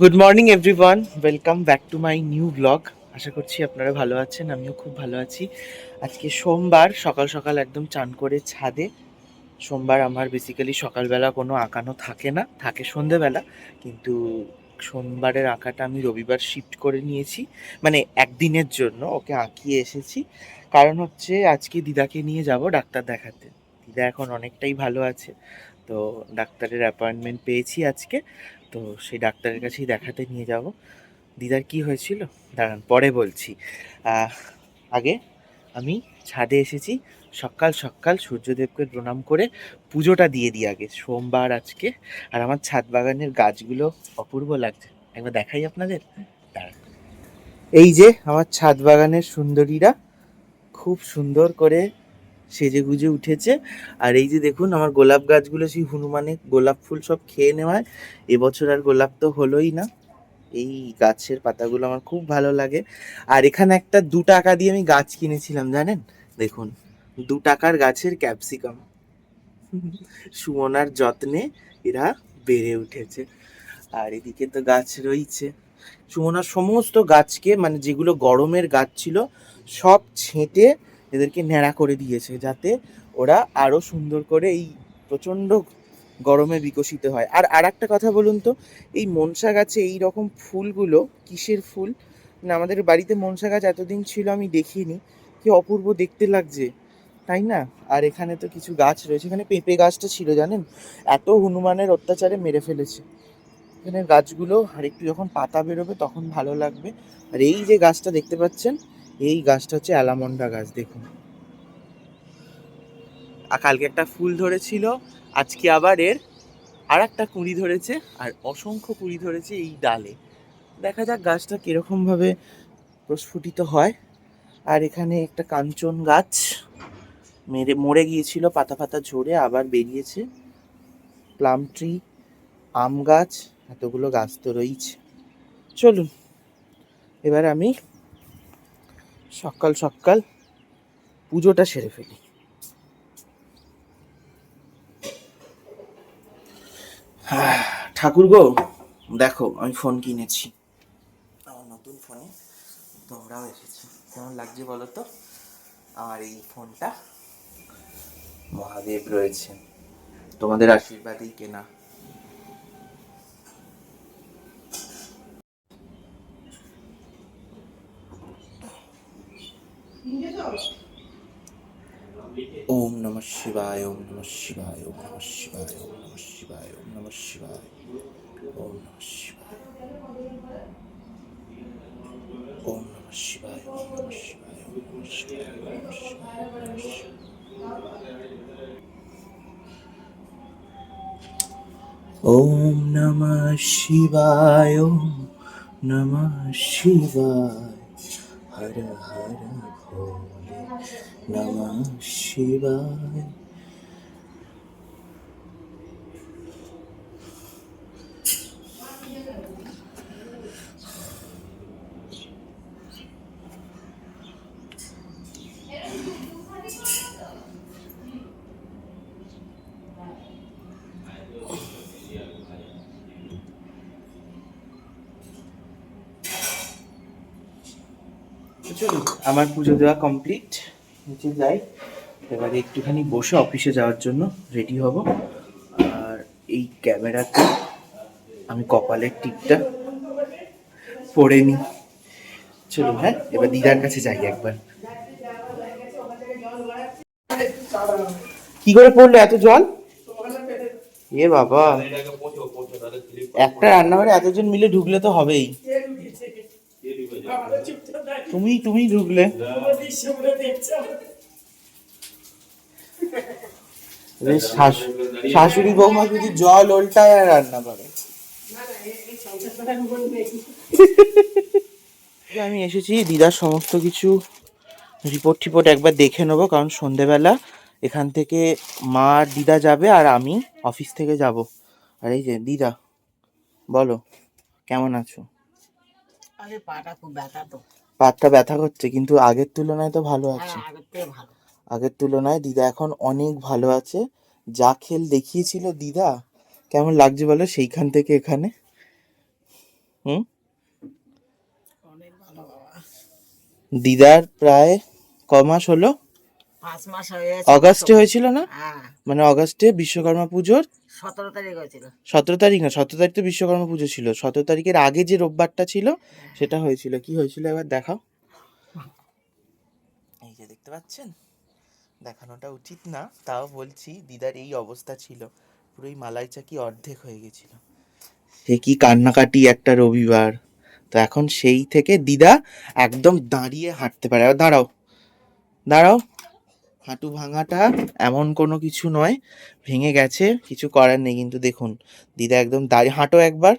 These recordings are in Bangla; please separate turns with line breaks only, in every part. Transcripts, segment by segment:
Good morning everyone welcome back to my new blog আশা করছি আপনারা ভালো আছেন, আমিও খুব ভালো আছি। আজকে সোমবার, সকাল সকাল একদম চান করে ছাদে। সোমবার আমার বেসিক্যালি সকালবেলা কোনো আঁকানো থাকে না, থাকে সন্ধেবেলা। কিন্তু সোমবারের আঁকাটা আমি রবিবার শিফট করে নিয়েছি। মানে একদিনের জন্য ওকে আঁকিয়ে এসেছি। কারণ হচ্ছে আজকে দিদাকে নিয়ে যাব ডাক্তার দেখাতে। দিদা এখন অনেকটাই ভালো আছে। তো ডাক্তারের অ্যাপয়েন্টমেন্ট পেয়েছি আজকে। তো সেই ডাক্তারের কাছেই দেখাতে নিয়ে যাব। দিদার কি হয়েছিল? দাঁড়ান, পরে বলছি। আগে আমি ছাদে এসেছি, সকাল সকাল সূর্যদেবকে প্রণাম করে পুজোটা দিয়ে দিই আগে, সোমবার আজকে। আর আমার ছাদ বাগানের গাছগুলো অপূর্ব লাগছে। একবার দেখাই আপনাদের। দাঁড়ান। এই যে আমার ছাদ বাগানের সুন্দরীরা, খুব সুন্দর করে সেজে গুজে উঠেছে। আর এই যে দেখুন, আমার গোলাপ গাছগুলো সেই হনুমানের গোলাপ ফুল সব খেয়ে নেওয়ায়। এবছর আর গোলাপ তো হলোই না। এই গাছের পাতাগুলো আমার খুব ভালো লাগে। আর এখানে একটা দু টাকা দিয়ে আমি গাছ কিনেছিলাম, জানেন? দেখুন, দু টাকার গাছের ক্যাপসিকাম। সুমনার যত্নে এরা বেড়ে উঠেছে। আর এদিকে তো গাছ রয়েছে। সুমনার সমস্ত গাছকে মানে যেগুলো গরমের গাছ ছিল, সব ছেঁটে এদেরকে ন্যাড়া করে দিয়েছে যাতে ওরা আরও সুন্দর করে এই প্রচণ্ড গরমে বিকশিত হয়। আর আর একটা কথা বলুন তো, এই মনসা গাছে এই রকম ফুলগুলো, কিসের ফুল? না, আমাদের বাড়িতে মনসা গাছ এতদিন ছিল, আমি দেখিনি। কি অপূর্ব দেখতে লাগছে, তাই না? আর এখানে তো কিছু গাছ রয়েছে, এখানে পেঁপে গাছটা ছিল, জানেন? এত হনুমানের অত্যাচারে মেরে ফেলেছে। এখানে গাছগুলো আর একটু যখন পাতা বেরোবে তখন ভালো লাগবে। আর এই যে গাছটা দেখতে পাচ্ছেন এই গাছটা হচ্ছে অ্যালামন্ডা গাছ, দেখুন। আর কালকে একটা ফুল ধরেছিল, আজকে আবার এর আর একটা কুঁড়ি ধরেছে, আর অসংখ্য কুঁড়ি ধরেছে এই ডালে। দেখা যাক গাছটা কীরকম ভাবে প্রস্ফুটিত হয়। আর এখানে একটা কাঞ্চন গাছ, মেরে, মরে গিয়েছিল, পাতা পাতা ঝরে আবার বেরিয়েছে। প্লাম ট্রি, আম গাছ, এতগুলো গাছ তো রয়েছে চলুন, এবার আমি সকাল সকাল পুজোটা সেরে ফেলি। ঠাকুর গো দেখো, আমি ফোন কিনেছি। আমার নতুন ফোনে তোমরাও এসেছ। কেমন লাগছে বলো তো? আমার এই ফোনটা। মহাদেব রয়েছে। তোমাদের আশীর্বাদেই কেনা। シバイオムナマシバイオムナマシバイオムナのシバイオムナマシバイオムナマシバイオムナマシバイオムナマシバイオムナマシバイオムナのシバイオムナマシバイオムナマシバイオムナマシバイハラハラコ চলুন আমার পুজো দেওয়া কমপ্লিট নিচে যাই। এবারে একটুখানি বসে অফিসে যাওয়ার জন্য রেডি হব। আর এই ক্যামেরাতে আমি কপালের টিপটা পরে নিই। চলো হ্যাঁ এবার দিদার কাছে যাই একবার। কি করে পড়ল এত জল? এ বাবা, একটা রান্নাঘরে এতজন মিলে ঢুকলে তো হবেই। তুমি তুমি ঢুকলে। শাশুড়ি বৌমা যদি জল ওল্টায় আর রান্না করে। আমি এসেছি দিদার সমস্ত কিছু রিপোর্ট টিপোর্ট একবার দেখে নেব কারণ সন্ধেবেলা এখান থেকে মা আর দিদা যাবে আর আমি অফিস থেকে যাব। আর এই যে দিদা বলো কেমন আছো?
আরে পাটা খুব ব্যথা তো।
পাতটা ব্যথা করছে কিন্তু আগের তুলনায় তো ভালো আছে।
হ্যাঁ আগের ভালো।
আগের তুলনায় দিদা এখন অনেক ভালো আছে। যা খেল দেখিয়েছিল দিদা কেমন লাগছে বলো? সেইখান থেকে এখানে। হুম? দিদার প্রায় ক মাস হলো? অগাস্টে হয়েছিল না?
হ্যাঁ।
মানে অগাস্টে বিশ্বকর্মা পুজোর
সতেরো তারিখ হয়েছিল।
সতেরো তারিখ না সতেরো তারিখ তো বিশ্বকর্মা পুজো ছিল। সতেরো তারিখের আগে যে রোববারটা ছিল সেটা হয়েছিল। কি হয়েছিল এবার দেখাও। এই যে দেখতে পাচ্ছেন? দেখানোটা উচিত না তাও বলছি দিদার এই অবস্থা ছিল। পুরো এই মালাই চাকি অর্ধেক হয়ে গেছিল। সে কি কান্নাকাটি একটা রবিবার। তো এখন সেই থেকে দিদা একদম দাঁড়িয়ে হাঁটতে পারে। দাঁড়াও। দাঁড়াও। হাঁটু ভাঙাটা এমন কোনো কিছু নয়। ভেঙে গেছে, কিছু করার নেই কিন্তু দেখুন, দিদা একদম দাঁড়িয়ে হাঁটো একবার।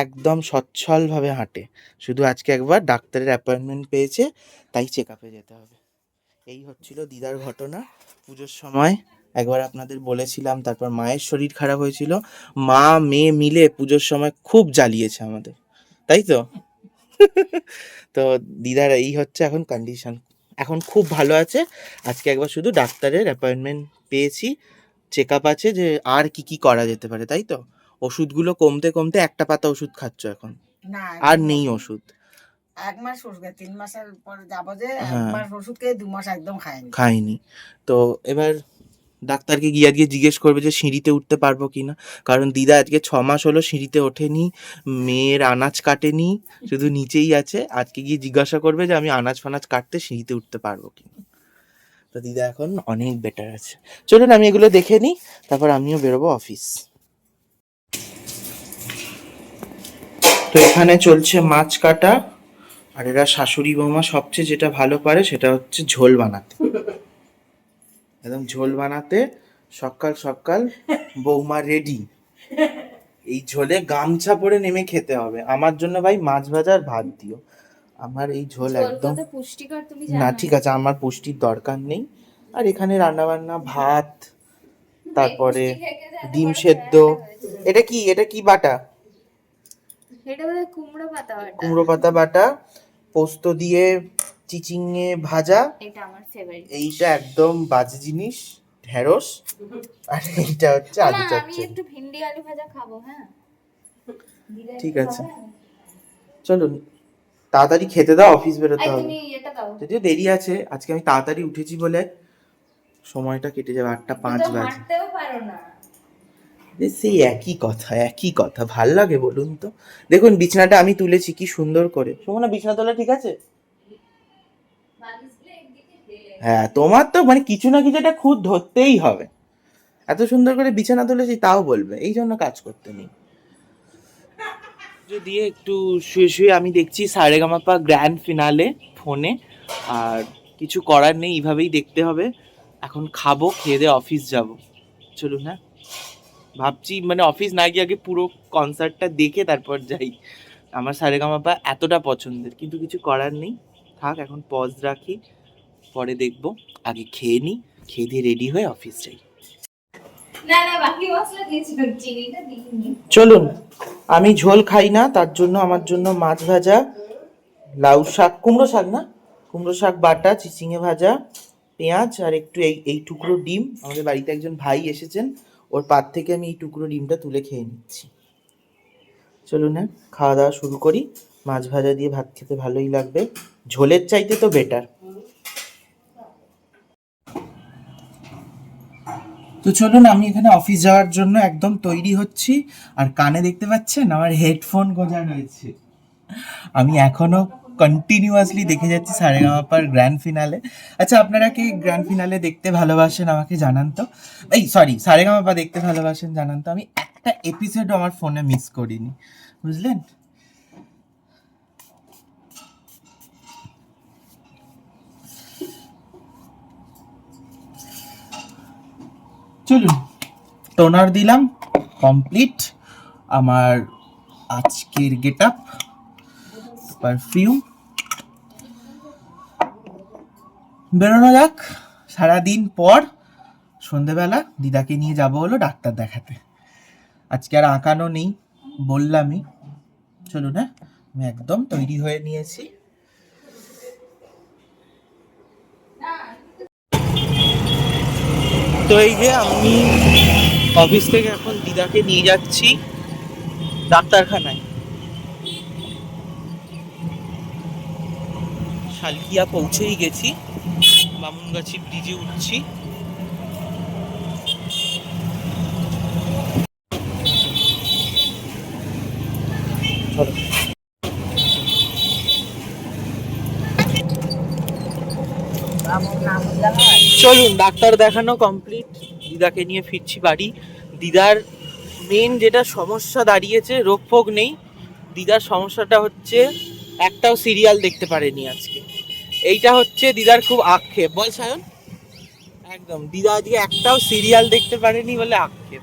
একদম সচ্ছলভাবে হাঁটে। শুধু আজকে একবার ডাক্তারের অ্যাপয়েন্টমেন্ট পেয়েছে, তাই চেক আপে যেতে হবে। এই হচ্ছিল দিদার ঘটনা। পুজোর সময় একবার আপনাদের বলেছিলাম, তারপর মায়ের শরীর খারাপ হয়েছিল। মা, মেয়ে মিলে পুজোর সময় খুব জ্বালিয়েছে আমাদের। তাই তো? তো দিদার এই হচ্ছে এখন কন্ডিশন এখন খুব ভালো আছে। আজকে একবার শুধু ডাক্তারের অ্যাপয়েন্টমেন্ট পেয়েছি। চেক আপ আছে যে আর কি কি করা যেতে পারে তাই তো? ওষুধগুলো কমতে কমতে একটা পাতা ওষুধ খাচ্ছ এখন।
না
আর নেই ওষুধ।
এক মাস ওষুধ তিন মাসের পর যাব যে এক
হ্যাঁ।
মাস ওষুধ খেয়ে দু মাস একদম খাইনি।
খাইনি। তো এবার ডাক্তারকে গিয়ে আজকে জিজ্ঞেস করবে যে সিঁড়িতে উঠতে পারব কি না কারণ দিদা আজকে ছ মাস হলো সিঁড়িতে ওঠেনি, মেয়ের আনাজ কাটেনি, শুধু নিচেই আছে। আজকে গিয়ে জিজ্ঞাসা করবে যে আমি আনাজ ফানাজ কাটতে সিঁড়িতে উঠতে পারব কি না তো দিদা এখন অনেক বেটার আছে। চলুন আমি এগুলো দেখে নিই, তারপর আমিও বেরোবো অফিস তো এখানে চলছে মাছ কাটা, আর এরা শাশুড়ি বৌমা সবচেয়ে যেটা ভালো পারে সেটা হচ্ছে ঝোল বানাতে। একদম ঝোল বানাতে সকাল সকাল বৌমা রেডি এই ঝোলে গামছা পরে নেমে খেতে হবে। আমার জন্য ভাই মাছ ভাজার ভাত দিও। আমার এই ঝোল একদম না ঠিক আছে আমার পুষ্টির দরকার নেই। আর এখানে রান্না বান্না ভাত তারপরে ডিম সেদ্ধ। এটা কি? এটা কি বাটা।
কুমড়ো পাতা বাটা
পোস্ত দিয়ে চিচিঙে ভাজা।
এটা আমার ফেভারিট
এইটা একদম বাজে জিনিস ঢেঁড়স। আর এইটা হচ্ছে আলু
আমি
চচ্চড়ি।
একটু ভিন্ডি আলু ভাজা খাব হ্যাঁ?
ঠিক আছে। চলুন তাড়াতাড়ি খেতে দাও অফিস বেরোতে হবে।
তুমি এটা দাও।
যদিও দেরি আছে আজকে আমি তাড়াতাড়ি উঠেছি বলে সময়টা কেটে যাবে আটটা পাঁচ বাজে। সেই একই কথা একই কথা ভালো লাগে বলুন তো। দেখুন বিছানাটা আমি তুলেছি কি সুন্দর করে। সুমনা বিছানা তোলা ঠিক আছে? হ্যাঁ তোমার তো মানে কিছু না কিছু একটা খুদ ধরতেই হবে। এত সুন্দর করে বিছানা তুলেছি, তাও বলবে। এই জন্য কাজ করতে নেই। দিয়ে একটু শুয়ে শুয়ে আমি দেখছি সারেগামাপা গ্র্যান্ড ফিনালে ফোনে আর কিছু করার নেই, এইভাবেই দেখতে হবে। এখন খাব, খেয়ে দিয়ে অফিস যাব। চলুন হ্যাঁ ভাবছি মানে অফিস না গিয়ে আগে পুরো কনসার্টটা দেখে তারপর যাই। আমার সারেগামাপা এতটা পছন্দের, কিন্তু কিছু করার নেই। থাক, এখন পজ রাখি। পরে দেখব। আগে খেয়ে নিই খেয়ে দিয়ে রেডি হয়ে অফিস যাই।
না না বাকি মশলা দিয়েছি তো চিনিটা দিইনি।
চলুন আমি ঝোল খাই না তার জন্য আমার জন্য মাছ ভাজা লাউ শাক কুমড়ো শাক না? কুমড়ো শাক বাটা চিচিঙে ভাজা পেঁয়াজ আর একটু এই এই টুকরো ডিম। আমাদের বাড়িতে একজন ভাই এসেছেন ওর পাত থেকে আমি এই টুকরো ডিমটা তুলে খেয়ে নিচ্ছি। চলুন হ্যাঁ খাওয়া দাওয়া শুরু করি। মাছ ভাজা দিয়ে ভাত খেতে ভালোই লাগবে। ঝোলের চাইতে তো বেটার তো চলুন, আমি এখানে অফিস যাওয়ার জন্য একদম তৈরি হচ্ছি। আর কানে দেখতে পাচ্ছেন, আমার হেডফোন গোজা রয়েছে। আমি এখনও কন্টিনিউয়াসলি দেখে যাচ্ছি সারেগামাপার গ্র্যান্ড ফিনালে আচ্ছা আপনারা কি গ্র্যান্ড ফিনালে দেখতে ভালোবাসেন আমাকে জানান তো? এই সরি সারেগামাপা দেখতে ভালোবাসেন জানান তো। আমি একটা এপিসোডও আমার ফোনে মিস করিনি। বুঝলেন? চলুন। টোনার দিলাম কমপ্লিট আমার আজকের গেট আপ পারফিউম বেরোনো যাক, সারাদিন পর সন্ধেবেলা দিদাকে নিয়ে যাব হলো ডাক্তার দেখাতে। আজকে আর আঁকানো নেই, বললামই। চলুন হ্যাঁ আমি একদম তৈরি হয়ে নিয়েছি। তো এই যে আমি অফিস থেকে এখন দিদাকে নিয়ে যাচ্ছি ডাক্তারখানায়। শালকিয়া পৌঁছেই গেছি, বামুনগাছি ব্রিজে উঠছি। চলুন, ডাক্তার দেখানো কমপ্লিট দিদাকে নিয়ে ফিরছি বাড়ি। দিদার মেন যেটা সমস্যা দাঁড়িয়েছে, রোগ ফোগ নেই। দিদার সমস্যাটা হচ্ছে, একটাও সিরিয়াল দেখতে পারেনি আজকে। এইটা হচ্ছে দিদার খুব আক্ষেপ। বল সায়ন। একদম, দিদা আজকে একটাও সিরিয়াল দেখতে পারেনি বলে আক্ষেপ।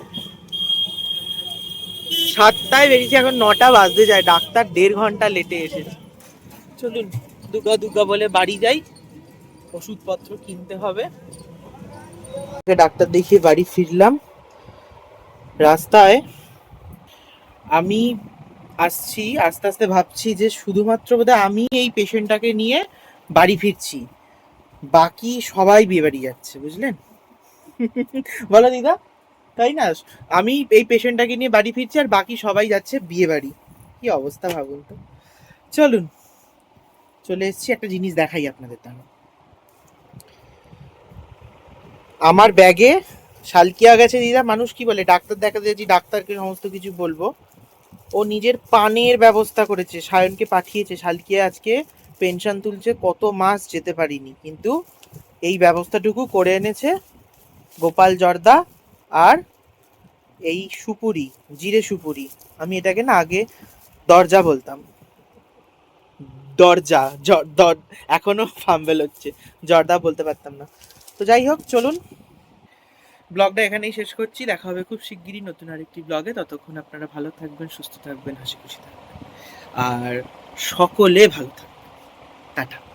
সাতটায় বেরিয়েছে, এখন নটা বাজতে যায়। ডাক্তার দেড় ঘণ্টা লেটে এসেছে। চলুন দুগা দুগা বলে বাড়ি যাই। ওষুধপত্র কিনতে হবে। ডাক্তার দেখিয়ে বাড়ি ফিরলাম। রাস্তায় আমি আসছি, আস্তে আস্তে ভাবছি যে শুধুমাত্র বোধহয় আমি এই পেশেন্টটাকে নিয়ে বাড়ি ফিরছি। বাকি সবাই বিয়ে বাড়ি যাচ্ছে, বুঝলেন? বলো দিদা, তাই না? আমি এই পেশেন্টটাকে নিয়ে বাড়ি ফিরছি আর বাকি সবাই যাচ্ছে বিয়ে বাড়ি। কি অবস্থা ভাবুন তো? চলুন, চলে এসেছি। একটা জিনিস দেখাই আপনাদের তাহলে। আমার ব্যাগে শালকিয়া গেছে দিদা, মানুষ কি বলে? ডাক্তার দেখাতে যাচ্ছি, ডাক্তারকে সমস্ত কিছু বলব। ও নিজের পানের ব্যবস্থা করেছে, সায়নকে পাঠিয়েছে। শালকিয়া আজকে পেনশন তুলছে, কত মাস যেতে পারিনি। কিন্তু এই ব্যবস্থাটুকু করে এনেছে গোপাল জর্দা আর এই সুপুরি, জিরে সুপুরি। আমি এটাকে না আগে দরজা বলতাম। দরজা দর- এখনও ফাম্বেল হচ্ছে। জর্দা বলতে পারতাম না। তো যাই হোক, চলুন। ব্লগটা এখানেই শেষ করছি। দেখা হবে খুব শিগগিরই নতুন আরেকটি ব্লগে। ততক্ষণ আপনারা ভালো থাকবেন, সুস্থ থাকবেন, হাসি খুশি থাকবেন। আর সকলে ভালো থাকবেন। টাটা।